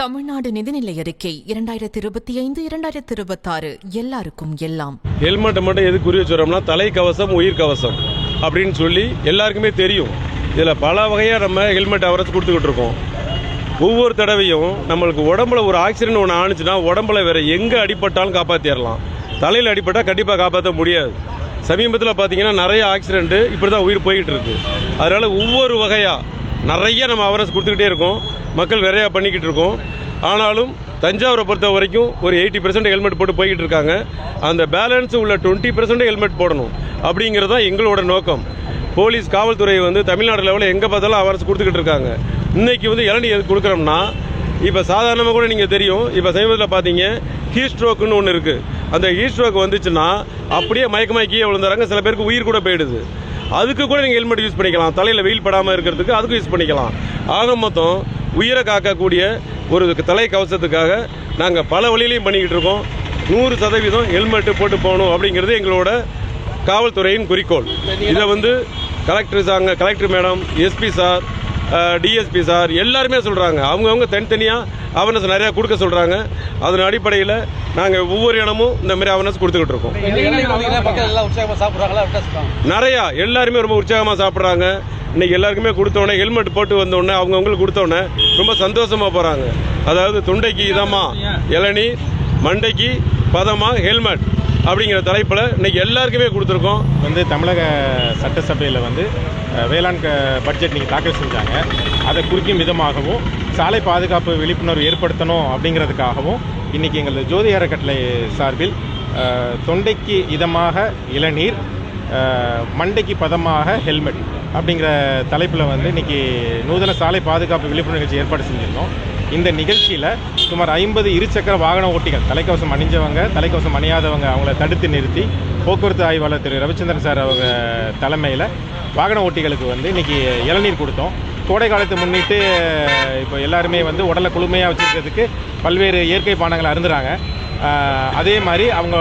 தமிழ்நாடு நிதிநிலை அறிக்கை இரண்டாயிரத்தி இருபத்தி ஐந்து இரண்டாயிரத்தி இருபத்தாறு எல்லாருக்கும் எல்லாம். ஹெல்மெட்டை மட்டும் எது குறி வச்சுறோம்னா தலை கவசம் உயிர் கவசம் அப்படின்னு சொல்லி எல்லாருக்குமே தெரியும். இதில் பல வகையாக நம்ம ஹெல்மெட் அவரத்து கொடுத்துக்கிட்டு இருக்கோம். ஒவ்வொரு தடவையும் நம்மளுக்கு உடம்புல ஒரு ஆக்சிடென்ட் ஒன்று ஆணுச்சுன்னா உடம்புல வேற எங்கே அடிப்பட்டாலும் காப்பாற்றிடலாம் தலையில் அடிப்பட்டால் கண்டிப்பாக காப்பாற்ற முடியாது. சமீபத்தில் பார்த்தீங்கன்னா நிறைய ஆக்சிடென்ட்டு இப்படி தான் உயிர் போய்கிட்டு இருக்கு. அதனால் ஒவ்வொரு வகையாக நிறைய நம்ம அவரஸ் கொடுத்துக்கிட்டே இருக்கோம். மக்கள் நிறையா பண்ணிக்கிட்டு இருக்கோம். ஆனாலும் தஞ்சாவூரை பொறுத்த வரைக்கும் ஒரு எயிட்டி பர்சன்ட் ஹெல்மெட் போட்டு போய்கிட்டு இருக்காங்க. அந்த பேலன்ஸ் உள்ள டுவெண்ட்டி பர்சன்ட் ஹெல்மெட் போடணும். அப்படிங்கிறது தான் எங்களோட நோக்கம். போலீஸ் காவல்துறை வந்து தமிழ்நாடு லெவலில் எங்கே பார்த்தாலும் அவரசு கொடுத்துக்கிட்டு இருக்காங்க. இன்னைக்கு வந்து இளநீ எது கொடுக்குறோம்னா இப்போ சாதாரணமாக கூட நீங்கள் தெரியும். இப்போ சமீபத்தில் பார்த்தீங்க ஹீட் ஸ்ட்ரோக்குன்னு ஒன்று இருக்குது அந்த ஹீட் ஸ்ட்ரோக் வந்துச்சுன்னா அப்படியே மயக்கமாய் கீழே விழுந்துறாங்க சில பேருக்கு உயிர் கூட போயிடுது. அதுக்கு கூட நீங்கள் ஹெல்மெட் யூஸ் பண்ணிக்கலாம். தலையில் வெயில் படாமல் இருக்கிறதுக்கு அதுக்கும் யூஸ் பண்ணிக்கலாம். ஆக மொத்தம் உயிரை காக்கக்கூடிய ஒரு தலை கவசத்துக்காக நாங்கள் பல வழியிலையும் பண்ணிக்கிட்டு இருக்கோம். நூறு சதவீதம் ஹெல்மெட்டு போட்டு போகணும் அப்படிங்கிறது எங்களோட காவல்துறையின் குறிக்கோள். இதை வந்து கலெக்டர் சாங்க collector madam SP sir DSP sir எல்லாருமே சொல்கிறாங்க அவங்கவுங்க தனித்தனியாக அவேர்னஸ் நிறையா கொடுக்க சொல்கிறாங்க அதன் அடிப்படையில் நாங்கள் ஒவ்வொரு இடமும் இந்த மாதிரி அவேர்னஸ் கொடுத்துக்கிட்டு இருக்கோம். நிறையா எல்லாருமே ரொம்ப உற்சாகமாக சாப்பிட்றாங்க. இன்றைக்கி எல்லாருக்குமே கொடுத்தோடனே ஹெல்மெட் போட்டு வந்தோடனே அவங்கவுங்களுக்கு கொடுத்தோடனே ரொம்ப சந்தோஷமாக போகிறாங்க அதாவது தொண்டைக்கு இதமாக இளநீர் மண்டைக்கு பதமா ஹெல்மெட் அப்படிங்கிற தலைப்பில் இன்றைக்கி எல்லாருக்குமே கொடுத்துருக்கோம். வந்து தமிழக சட்டசபையில் வந்து வேளாண் க பட்ஜெட் நீங்கள் தாக்கல் செஞ்சாங்க. அதை குறிக்கும் விதமாகவும் சாலை பாதுகாப்பு விழிப்புணர்வு ஏற்படுத்தணும் அப்படிங்கிறதுக்காகவும் இன்றைக்கி எங்களது ஜோதி அறக்கட்டளை சார்பில் தொண்டைக்கு இதமாக இளநீர் மண்டைக்கு பதமாக ஹெல்மெட் அப்படிங்கிற தலைப்பில் வந்து இன்றைக்கி நூதன சாலை பாதுகாப்பு விழிப்புணர்வு நிகழ்ச்சி ஏற்பாடு செஞ்சுருந்தோம். இந்த நிகழ்ச்சியில் சுமார் ஐம்பது இருசக்கர வாகன ஓட்டிகள் தலைக்கவசம் அணிஞ்சவங்க தலைக்கவசம் அணியாதவங்க அவங்கள தடுத்து நிறுத்தி போக்குவரத்து ஆய்வாளர் திரு ரவிச்சந்திரன் சார் அவங்க தலைமையில் வாகன ஓட்டிகளுக்கு வந்து இன்னைக்கு இளநீர் கொடுத்தோம். கோடை காலத்தை முன்னிட்டு இப்போ எல்லாருமே வந்து உடலை குளுமையாக வச்சுருக்கிறதுக்கு பல்வேறு இயற்கை பானங்களை அருந்துறாங்க. அதே மாதிரி அவங்க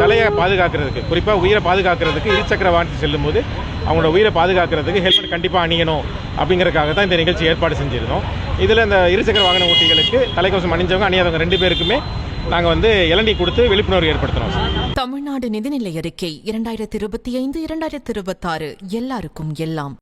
தலையை பாதுகாக்கிறதுக்கு குறிப்பாக உயிரை பாதுகாக்கிறதுக்கு இருசக்கர வாகனத்தில் செல்லும்போது அவங்களோட உயிரை பாதுகாக்கிறதுக்கு ஹெல்மெட் கண்டிப்பாக அணியணும் அப்படிங்கிறதுக்காக தான் இந்த நிகழ்ச்சி ஏற்பாடு செஞ்சுருந்தோம். இதில் இந்த இருசக்கர வாகன ஓட்டிகளுக்கு தலைக்கவசம் அணிஞ்சவங்க அணியாதவங்க ரெண்டு பேருக்குமே நாங்கள் வந்து இளநீ கொடுத்து விழிப்புணர்வு ஏற்படுத்தினோம். தமிழ்நாடு நிதிநிலை அறிக்கை இரண்டாயிரத்தி இருபத்தி ஐந்து இரண்டாயிரத்தி இருபத்தாறு. எல்லாருக்கும் எல்லாம்.